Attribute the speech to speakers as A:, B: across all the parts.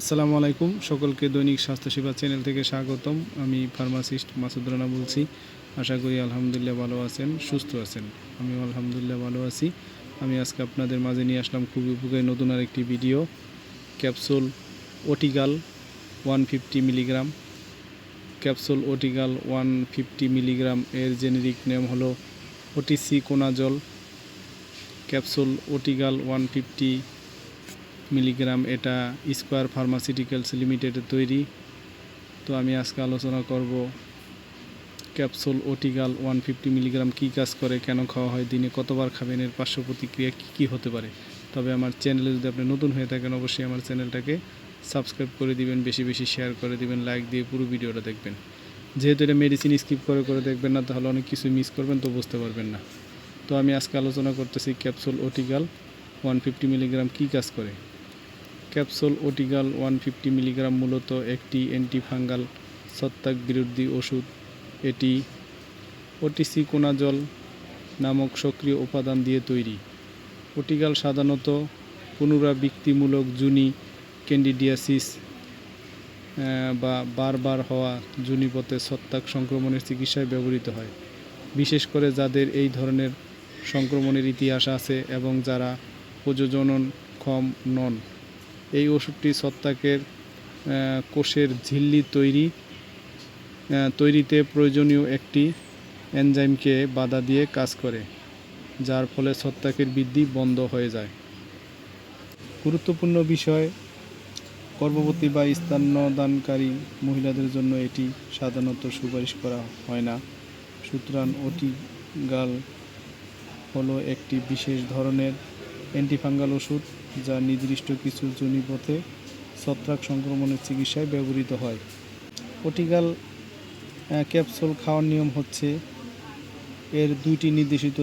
A: আসসালামু আলাইকুম, সকলকে দৈনিক স্বাস্থ্যসেবা চ্যানেল থেকে স্বাগতম। আমি ফার্মাসিস্ট মাসুদ রানা বলছি। আশা করি আলহামদুলিল্লাহ ভালো আছেন, সুস্থ আছেন। আমি আলহামদুলিল্লাহ ভালো আছি। আমি আজকে আপনাদের মাঝে নিয়ে আসলাম খুবই উপকারী নতুন আর একটি ভিডিও। ক্যাপসুল ওটিগাল ওয়ান ফিফটি মিলিগ্রাম। ক্যাপসুল ওটিগাল ওয়ান ফিফটি মিলিগ্রাম এর জেনেরিক নেম হলো ওটিসি কোনাজল ক্যাপসুল ওটিগাল ওয়ান ফিফটি মিলিগ্রাম এটা স্কোয়ার ফার্মাসিউটিক্যালস লিমিটেডের তৈরি। তো আমি আজকে আলোচনা করব ক্যাপসুল ওটিগাল ওয়ান ফিফটি মিলিগ্রাম কী কাজ করে, কেন খাওয়া হয়, দিনে কতবার খাবেন, এর পার্শ্ব প্রতিক্রিয়া কী কী হতে পারে। তবে আমার চ্যানেলে যদি আপনি নতুন হয়ে থাকেন, অবশ্যই আমার চ্যানেলটাকে সাবস্ক্রাইব করে দিবেন, বেশি বেশি শেয়ার করে দিবেন, লাইক দিয়ে পুরো ভিডিওটা দেখবেন। যেহেতু এটা মেডিসিন স্কিপ করে করে দেখবেন না, তাহলে অনেক কিছু মিস করবেন, তো বুঝতে পারবেন না। তো আমি আজকে আলোচনা করতেছি ক্যাপসুল ওটিগাল ওয়ান ফিফটি মিলিগ্রাম কী কাজ করে। ক্যাপসুল ওটিগাল ওয়ান ফিফটি মিলিগ্রাম মূলত একটি অ্যান্টিফাঙ্গাল ছত্রাক বিরোধী ওষুধ। এটি ওটিসি কোনাজল নামক সক্রিয় উপাদান দিয়ে তৈরি। ওটিগাল সাধারণত পুনরাবৃত্তিমূলক জুনি ক্যান্ডিডিয়াসিস বা বারবার হওয়া জুনিপথে ছত্রাক সংক্রমণের চিকিৎসায় ব্যবহৃত হয়। বিশেষ করে যাদের এই ধরনের সংক্রমণের ইতিহাস আছে এবং যারা প্রযোজনক্ষম নন। এই ওষুধটি ছত্রাকের কোষের ঝিল্লি তৈরি তৈরিতে প্রয়োজনীয় একটি এনজাইমকে বাধা দিয়ে কাজ করে, যার ফলে ছত্রাকের বৃদ্ধি বন্ধ হয়ে যায়। গুরুত্বপূর্ণ বিষয়, গর্ভবতী বা স্তন্যদানকারী মহিলাদের জন্য এটি সাধারণত সুপারিশ করা হয় না। সুতরাং ওটিগাল হলো একটি বিশেষ ধরনের অ্যান্টিফাঙ্গাল ওষুধ যা নির্দিষ্ট কিছু জনিপথে ছত্রাক সংক্রমণের চিকিৎসায় ব্যবহৃত হয়। ওটিগাল ক্যাপসুল খাওয়ার নিয়ম হচ্ছে এর দুইটি নির্দেশিত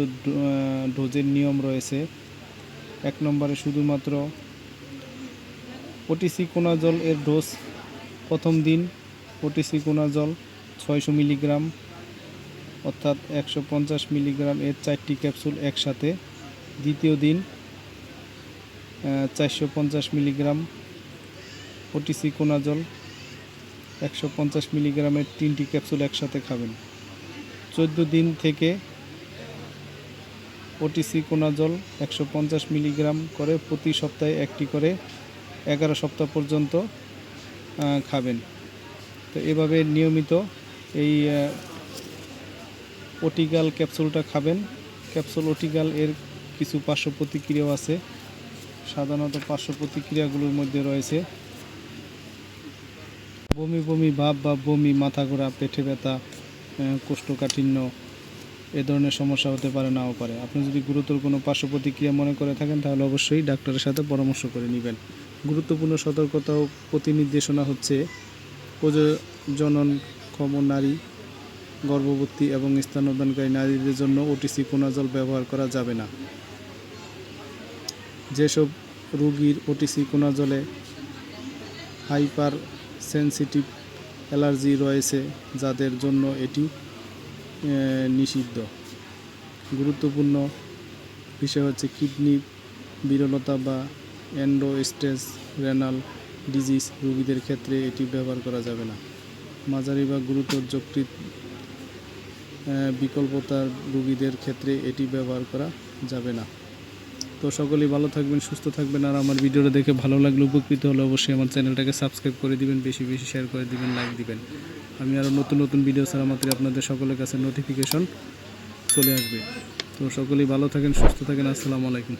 A: ডোজের নিয়ম রয়েছে। এক নম্বরে শুধুমাত্র ওটিসি কোনাজল এর ডোজ প্রথম দিন ওটিসি কোনাজল ছয়শো মিলিগ্রাম অর্থাৎ একশো পঞ্চাশ মিলিগ্রাম এর চারটি ক্যাপসুল একসাথে। দ্বিতীয় দিন চারশো পঞ্চাশ মিলিগ্রাম ওটিসি কোনাজল, একশো পঞ্চাশ মিলিগ্রামের তিনটি ক্যাপসুল একসাথে খাবেন। চোদ্দ দিন থেকে ওটিসি কোনাজল একশো পঞ্চাশ মিলিগ্রাম করে প্রতি সপ্তাহে একটি করে এগারো সপ্তাহ পর্যন্ত খাবেন। তো এভাবে নিয়মিত এই ওটিগাল ক্যাপসুলটা খাবেন। ক্যাপসুল ওটিগাল এর কিছু পার্শ্ব প্রতিক্রিয়াও আছে। সাধারণত পার্শ্ব প্রতিক্রিয়াগুলোর মধ্যে রয়েছে। বমি বমি ভাব বা বমি, মাথা ঘোরা, পেটে ব্যথা কোষ্ঠকাঠিন্য, এ ধরনের সমস্যা হতে পারে, নাও পারে। আপনি যদি গুরুতর কোনো পার্শ্ব প্রতিক্রিয়া মনে করে থাকেন, তাহলে অবশ্যই ডাক্তারের সাথে পরামর্শ করে নেবেন। গুরুত্বপূর্ণ সতর্কতা ও প্রতিনির্দেশনা হচ্ছে প্রজননক্ষম নারী, গর্ভবতী এবং স্তন্যদানকারী নারীদের জন্য ওটিসি কোনাজল ব্যবহার করা যাবে না। যেসব রুগীর ওটিসি কোনাজলে হাইপার সেনসিটিভ অ্যালার্জি রয়েছে, যাদের জন্য এটি নিষিদ্ধ। গুরুত্বপূর্ণ বিষয় হচ্ছে কিডনি বিরলতা বা এন্ডোস্টেজ রেনাল ডিজিজ রোগীদের ক্ষেত্রে এটি ব্যবহার করা যাবে না। মাঝারি বা গুরুতর যকৃত বিকল্পতার রোগীদের ক্ষেত্রে এটি ব্যবহার করা যাবে না। তো সকলেই ভালো থাকবেন, সুস্থ থাকবেন। আর আমার ভিডিওটা দেখে ভালো লাগলে, উপকৃত হলে অবশ্যই আমার চ্যানেলটাকে সাবস্ক্রাইব করে দিবেন, বেশি বেশি শেয়ার করে দিবেন লাইক দিবেন। আমি আরও নতুন নতুন ভিডিও ছাড়া মাত্র আপনাদের সকলের কাছে নোটিফিকেশন চলে আসবে। তো সকলেই ভালো থাকেন, সুস্থ থাকেন। আসসালামু আলাইকুম।